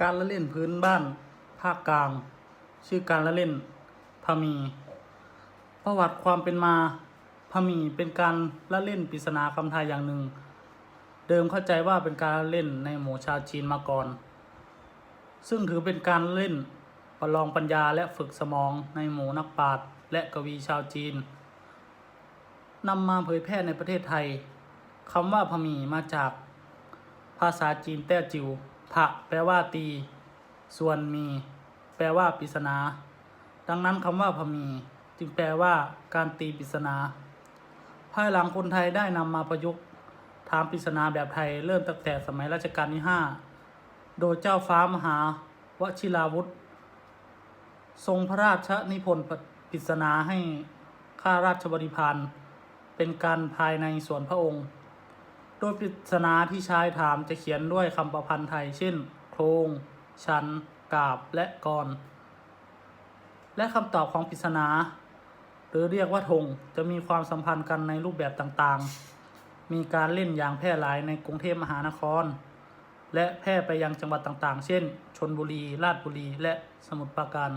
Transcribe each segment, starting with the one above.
การละเล่นพื้นบ้านภาคกลาง ชื่อการละเล่นพมี ประวัติความเป็นมาพมีเป็นการละเล่นปริศนาคำไทยอย่างหนึ่ง เดิมเข้าใจว่าเป็นการเล่นในหมู่ชาวจีนมาก่อน ซึ่งถือเป็นการเล่นประลองปัญญาและฝึกสมองในหมู่นักปราชญ์และกวีชาวจีนนำมาเผยแพร่ในประเทศไทยคำว่าพมีมาจากภาษาจีนแต้จิว ผะแปลว่าตี ส่วนมี แปลว่าปริศนา ดังนั้นคำว่าพมี จึงแปลว่าการตีปริศนาภายหลังคนไทยได้นำมาประยุกต์ถามปริศนาแบบไทยเริ่มตั้งแต่สมัยรัชกาลที่ 5 โดยเจ้าฟ้ามหาวชิราวุธ ทรงพระราชนิพนธ์ปริศนาให้ข้าราชบริพารเป็นการภายในส่วนพระองค์ ยปริศนาที่ชายถามจะเขียนด้วยคำประพันธ์ไทย เช่น โครง ชัน กาบ และกร และคำตอบของปริศนา หรือเรียกว่าธงจะมีความสัมพันธ์กันในรูปแบบต่างๆ มีการเล่นอย่างแพร่หลายในกรุงเทพมหานคร และแพร่ไปยังจังหวัดต่างๆ เช่น ชนบุรี ราชบุรี และสมุทรปราการ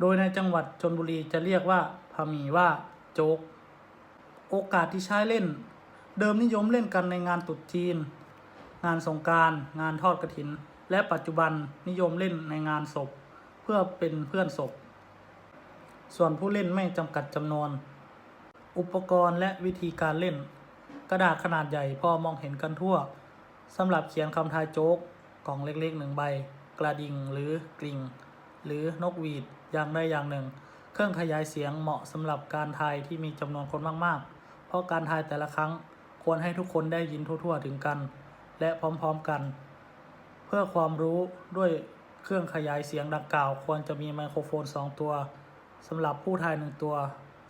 โดยในจังหวัดชนบุรีจะเรียกว่าพามีว่าโจ๊ก โอกาสที่ใช้เล่น เดิมนิยมเล่นกันในงานตรุษจีน งานสงการ งานทอดกระถิน และปัจจุบันนิยมเล่นในงานศพ เพื่อเป็นเพื่อนศพ ส่วนผู้เล่นไม่จำกัดจำนวน อุปกรณ์และวิธีการเล่น กระดาษขนาดใหญ่พอมองเห็นกันทั่วสำหรับเขียนคำทายโจ๊กกล่องเล็กๆหนึ่งใบ กระดิ่งหรือกลิ่ง หรือนกหวีดอย่างใดอย่างหนึ่ง เครื่องขยายเสียงเหมาะสำหรับการทายที่มีจำนวนคนมากๆ เพราะการทายแต่ละครั้ง ควรให้ทุกคนได้ยินทั่ว ๆ ถึงกัน และพร้อมๆกัน เพื่อความรู้ด้วยเครื่องขยายเสียงดังกล่าว ควรจะมีไมโครโฟน 2 ตัวสำหรับผู้ทายหนึ่งตัว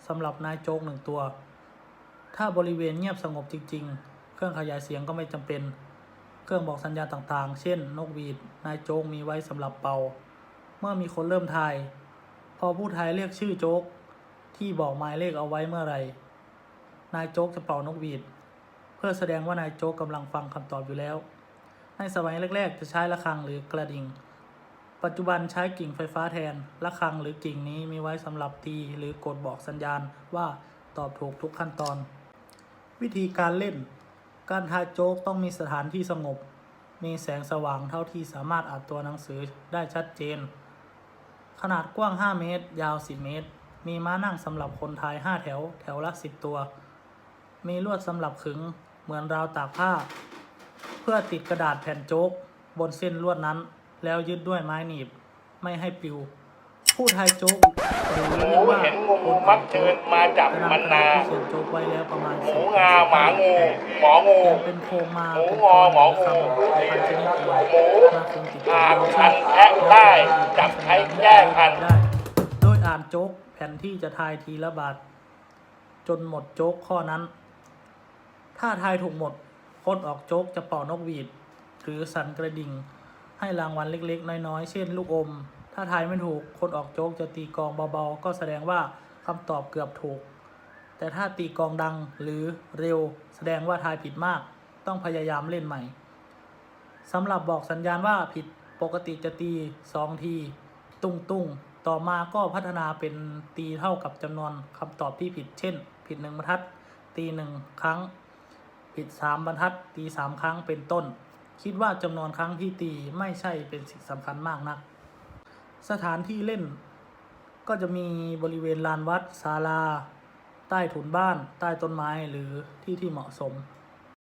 สำหรับนายโจ๊กหนึ่งตัว ถ้าบริเวณเงียบสงบจริง ๆ เครื่องขยายเสียงก็ไม่จำเป็น เครื่องบอกสัญญาณต่างๆ เช่น นกหวีด นายโจ๊กมีไว้สำหรับเป่า เมื่อมีคนเริ่มทาย พอผู้ทายเรียกชื่อโจ๊กที่บอกหมายเลขเอาไว้เมื่อไหร่ นายโจ๊กจะเป่านกหวีด พื่อแสดงว่านายโจ๊กกำลังฟังคำตอบอยู่แล้ว ในสมัยแรก ๆ จะใช้ระฆังหรือกระดิ่ง ปัจจุบันใช้กิ่งไฟฟ้าแทน ระฆังหรือกิ่งนี้มีไว้สำหรับตีหรือกดบอกสัญญาณว่าตอบถูกทุกขั้นตอน วิธีการเล่น การทายโจ๊กต้องมีสถานที่สงบ มีแสงสว่างเท่าที่สามารถอ่านตัวหนังสือได้ชัดเจน ขนาดกว้าง 5 เมตร ยาว 10 เมตร มีม้านั่งสำหรับคนทาย 5 แถว แถวละ 10 ตัว มีลวดสำหรับขึง เหมือนราวตากผ้า เพื่อติดกระดาษแผ่นโจ๊ก บนเส้นลวดนั้น แล้วยึดด้วยไม้หนีบไม่ให้ปลิว ผู้ทายโจ๊กหรือหเรีมูยกว่าเห็นงูมักเชิญมาจับจะมันนำกระนาดาษที่เขียนโจ๊กไว้แล้วประมาณหมูสิบงาหมางู หมองูเขียนเป็นโครงมาหมูเป็นงอหมองู คำพันชนิดเดียวหมูมาคงติดอ่านตัวพันแทะได้จับใช้แก้พัน ได้ โดยอ่านโจ๊กแผ่นที่จะทายทีละบาท จนหมดโจ๊กข้อนั้น ถ้าทายถูกหมดคนออกโจ๊กจะเป่านกหวีด หรือสั่นกระดิ่ง ให้รางวัลเล็กๆ น้อยๆ เช่น ลูกอม ถ้าทายไม่ถูกคนออกโจ๊กจะตีกองเบาๆ ก็แสดงว่าคำตอบเกือบถูก แต่ถ้าตีกองดังหรือเร็ว แสดงว่าทายผิดมาก ต้องพยายามเล่นใหม่สำหรับบอกสัญญาณว่าผิดปกติจะตีสองที ตุ้งตุ้งต่อมาก็พัฒนาเป็นตีเท่ากับจำนวนคำตอบที่ผิด เช่น ผิดหนึ่งบรรทัด ตีหนึ่งครั้ง ผิดสามบรรทัด ตีสามครั้งเป็นต้น คิดว่าจำนวนครั้งที่ตีไม่ใช่เป็นสิ่งสำคัญมากนัก สถานที่เล่น ก็จะมีบริเวณลานวัดศาลา ใต้ถุนบ้าน ใต้ต้นไม้หรือที่ที่เหมาะสม